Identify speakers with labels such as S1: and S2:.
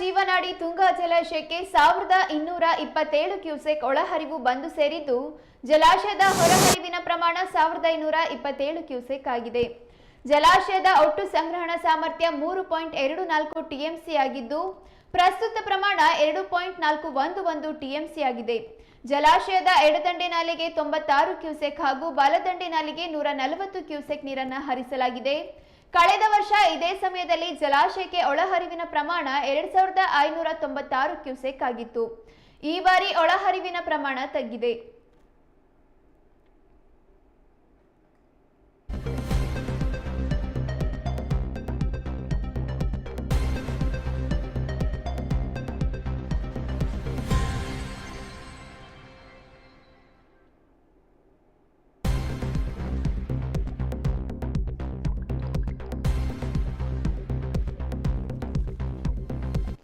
S1: ಜೀವನಾಡಿ ತುಂಗಾ ಜಲಾಶಯಕ್ಕೆ ಸಾವಿರದ ಇನ್ನೂರ ಇಪ್ಪತ್ತೇಳು ಕ್ಯೂಸೆಕ್ ಒಳಹರಿವು ಬಂದು ಸೇರಿದ್ದು, ಜಲಾಶಯದ ಹೊರಹರಿವಿನ ಪ್ರಮಾಣ ಸಾವಿರದ ಇನ್ನೂರ ಇಪ್ಪತ್ತೇಳು ಕ್ಯೂಸೆಕ್ ಆಗಿದೆ. ಜಲಾಶಯದ ಒಟ್ಟು ಸಂಗ್ರಹಣ ಸಾಮರ್ಥ್ಯ ಮೂರು ಪಾಯಿಂಟ್ ಎರಡು ನಾಲ್ಕು ಟಿಎಂಸಿ ಆಗಿದ್ದು, ಪ್ರಸ್ತುತ ಪ್ರಮಾಣ ಎರಡು ಪಾಯಿಂಟ್ ನಾಲ್ಕು ಒಂದು ಒಂದು ಟಿಎಂಸಿ ಆಗಿದೆ. ಜಲಾಶಯದ ಎಡದಂಡೆ ನಾಲೆಗೆ ತೊಂಬತ್ತಾರು ಕ್ಯೂಸೆಕ್ ಹಾಗೂ ಬಲದಂಡೆ ನಾಲೆಗೆ ನೂರ ನಲವತ್ತು ಕ್ಯೂಸೆಕ್ ನೀರನ್ನು ಹರಿಸಲಾಗಿದೆ. ಕಳೆದ ವರ್ಷ ಇದೇ ಸಮಯದಲ್ಲಿ ಜಲಾಶಯಕ್ಕೆ ಒಳಹರಿವಿನ ಪ್ರಮಾಣ ಎರಡ್ ಸಾವಿರದ ಐನೂರ ತೊಂಬತ್ತಾರು ಕ್ಯೂಸೆಕ್ ಆಗಿತ್ತು. ಈ ಬಾರಿ ಒಳಹರಿವಿನ ಪ್ರಮಾಣ ತಗ್ಗಿದೆ.